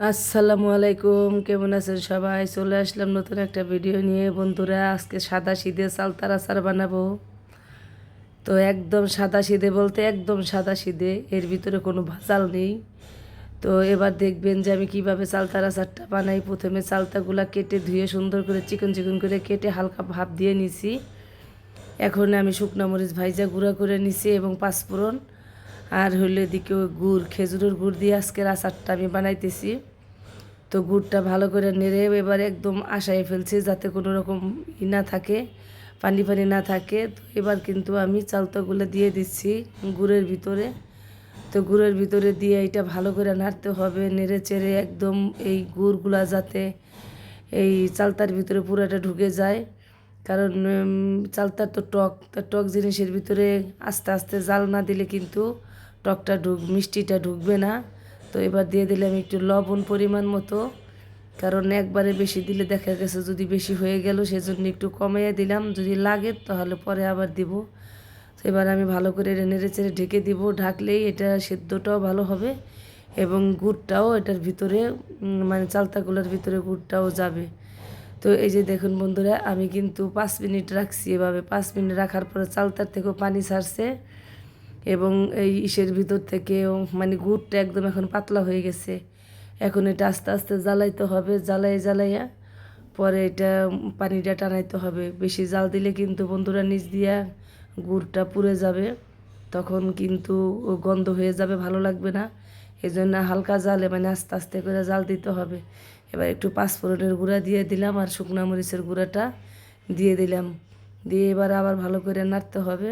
আসসালামু আলাইকুম, কেমন আছেন সবাই? চলে আসলাম নতুন একটা ভিডিও নিয়ে। বন্ধুরা, আজকে সাদা সিদে চালতার আচার বানাবো। তো একদম সাদা সিদে বলতে একদম সাদা সিদে এর ভিতরে কোনো ভাজাল নেই। তো এবার দেখবেন যে আমি কীভাবে চালতার আচারটা বানাই। প্রথমে চালতাগুলা কেটে ধুয়ে সুন্দর করে চিকন চিকন করে কেটে হালকা ভাপ দিয়ে নিছি। এখন আমি শুকনো মরিচ ভাইজা গুঁড়া করে নিছি এবং পাঁচফোড়ন আর হইলে এদিকে ওই গুড়, খেজুরের গুড় দিয়ে আজকের আচারটা আমি বানাইতেছি। তো গুড়টা ভালো করে নেড়ে এবার একদম আশায় ফেলছি যাতে কোনো রকম ই না থাকে, পানি পানি না থাকে। তো এবার কিন্তু আমি চালতাগুলো দিয়ে দিচ্ছি গুড়ের ভিতরে। তো গুড়ের ভিতরে দিয়ে এটা ভালো করে নাড়তে হবে, নেড়ে চেড়ে একদম এই গুড়গুলা যাতে এই চালতার ভিতরে পুরাটা ঢুকে যায়। কারণ চালতার তো টক, তা টক জিনিসের ভিতরে আস্তে আস্তে জাল না দিলে কিন্তু টকটা ঢুক, মিষ্টিটা ঢুকবে না। তো এবার দিয়ে দিলাম একটু লবণ পরিমাণ মতো। কারণ একবারে বেশি দিলে দেখা গেছে যদি বেশি হয়ে গেল, সেজন্য একটু কমিয়ে দিলাম। যদি লাগে তাহলে পরে আবার দিব। তো এবার আমি ভালো করে নেড়ে চেড়ে ঢেকে দিব। ঢাকলেই এটা সেদ্ধটাও ভালো হবে এবং গুড়টাও এটার ভিতরে মানে চালতাগুলোর ভিতরে গুড়টাও যাবে। তো এই যে দেখুন বন্ধুরা, আমি কিন্তু পাঁচ মিনিট রাখছি এভাবে। পাঁচ মিনিট রাখার পরে চালতার থেকেও পানি ছাড়ছে। এবং এই ইসের ভিতর থেকেও মানে গুড়টা একদম এখন পাতলা হয়ে গেছে। এখন এটা আস্তে আস্তে জ্বালাইতে হবে জ্বালাই জ্বালাইয়া পরে এটা পানিটা টানাইতে হবে। বেশি জাল দিলে কিন্তু বন্ধুরা নিচ দিয়া গুড়টা পুড়ে যাবে, তখন কিন্তু গন্ধ হয়ে যাবে, ভালো লাগবে না। এই জন্য হালকা জালে মানে আস্তে আস্তে করে জাল দিতে হবে। এবার একটু পাঁচফোড়নের গুঁড়া দিয়ে দিলাম আর শুকনা মরিচের গুঁড়াটা দিয়ে দিলাম। দিয়ে এবার আবার ভালো করে নাড়তে হবে।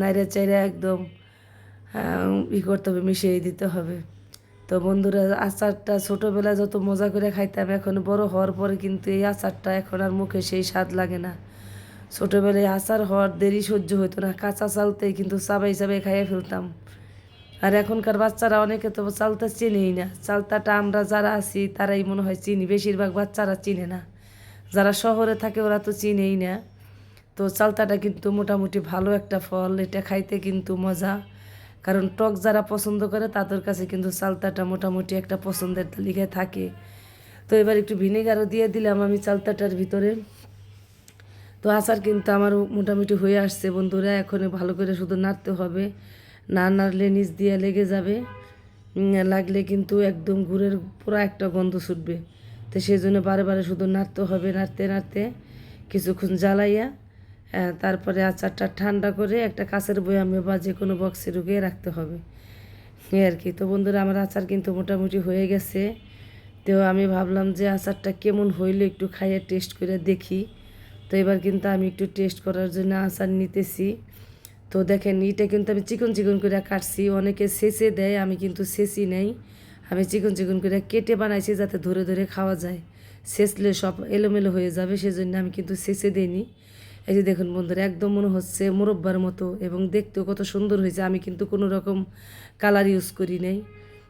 নাইড়ে চাইড়ে একদম ই করতে হবে, মিশিয়ে দিতে হবে। তো বন্ধুরা, আচারটা ছোটোবেলায় যত মজা করে খাইতাম, এখন বড় হওয়ার পরে কিন্তু এই আচারটা এখন আর মুখে সেই স্বাদ লাগে না। ছোটোবেলায় আচার হওয়ার দেরি সহ্য হতো না, কাঁচা চালতেই কিন্তু চাবাই চাবাই খাইয়ে ফেলতাম। আর এখনকার বাচ্চারা অনেকে তো চালতা চিনেই না। চালতাটা আমরা যারা আছি, তারাই মনে হয় চিনি। বেশিরভাগ বাচ্চারা চিনে না। যারা শহরে থাকে, ওরা তো চিনেই না। তো চালতাটা কিন্তু মোটামুটি ভালো একটা ফল, এটা খাইতে কিন্তু মজা। কারণ টক যারা পছন্দ করে তাদের কাছে কিন্তু চালতাটা মোটামুটি একটা পছন্দের তালিকায় থাকে। তো এবার একটু ভিনেগারও দিয়ে দিলাম আমি চালতাটার ভিতরে। তো আচার কিন্তু আমার মোটামুটি হয়ে আসছে বন্ধুরা, এখন ভালো করে শুধু নাড়তে হবে। না নাড়লে নিচ দিয়ে লেগে যাবে। লাগলে কিন্তু একদম গুড়ের পুরো একটা গন্ধ ছুটবে। তো সেই জন্য বারে বারে শুধু নাড়তে হবে, নাড়তে নাড়তে কিছুক্ষণ জ্বালাইয়া তারপরে আচারটা ঠান্ডা করে একটা কাঁচের বয়ামে বা যে কোনো বক্সে ঢুকিয়ে রাখতে হবে। এই আর কি। তো বন্ধুরা, আমার আচার কিন্তু মোটামুটি হয়ে গেছে। তো আমি ভাবলাম যে আচারটা কেমন হইল একটু খাইয়ে টেস্ট করে দেখি। তো এবার কিন্তু আমি একটু টেস্ট করার জন্য আচার নিতেছি। তো দেখেন, এটা কিন্তু আমি চিকন চিকন করে কাটছি। অনেকে সেচে দেয়, আমি কিন্তু সেচি নেই। আমি চিকন চিকন করে কেটে বানাইছি যাতে ধরে ধরে খাওয়া যায়। সেচলে সব এলোমেলো হয়ে যাবে, সেজন্য আমি কিন্তু সেচে দিইনি। এই যে দেখুন বন্ধুরা, একদম মনে হচ্ছে মুরব্বার মতো এবং দেখতেও কত সুন্দর হয়েছে। আমি কিন্তু কোনো রকম কালার ইউজ করি নাই।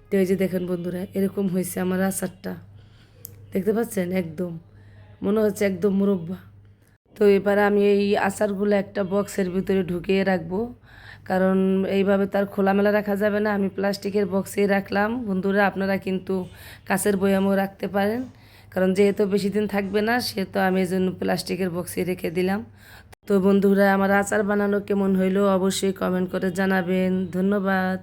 তো এই যে দেখেন বন্ধুরা, এরকম হয়েছে আমার আচারটা। দেখতে পাচ্ছেন? একদম মনে হচ্ছে একদম মুরব্বা। তো এবার আমি এই আচারগুলো একটা বক্সের ভিতরে ঢুকিয়ে রাখব। কারণ এইভাবে তার খোলামেলা রাখা যাবে না। আমি প্লাস্টিকের বক্সেই রাখলাম। বন্ধুরা, আপনারা কিন্তু কাছের বয়ামও রাখতে পারেন। কারণ যেহেতু বেশি দিন থাকবে না, সেহেতু আমি এই জন্য প্লাস্টিকের বক্সে রেখে দিলাম। তো বন্ধুরা, আমার আচার বানানো কেমন হইল অবশ্যই কমেন্ট করে জানাবেন। ধন্যবাদ।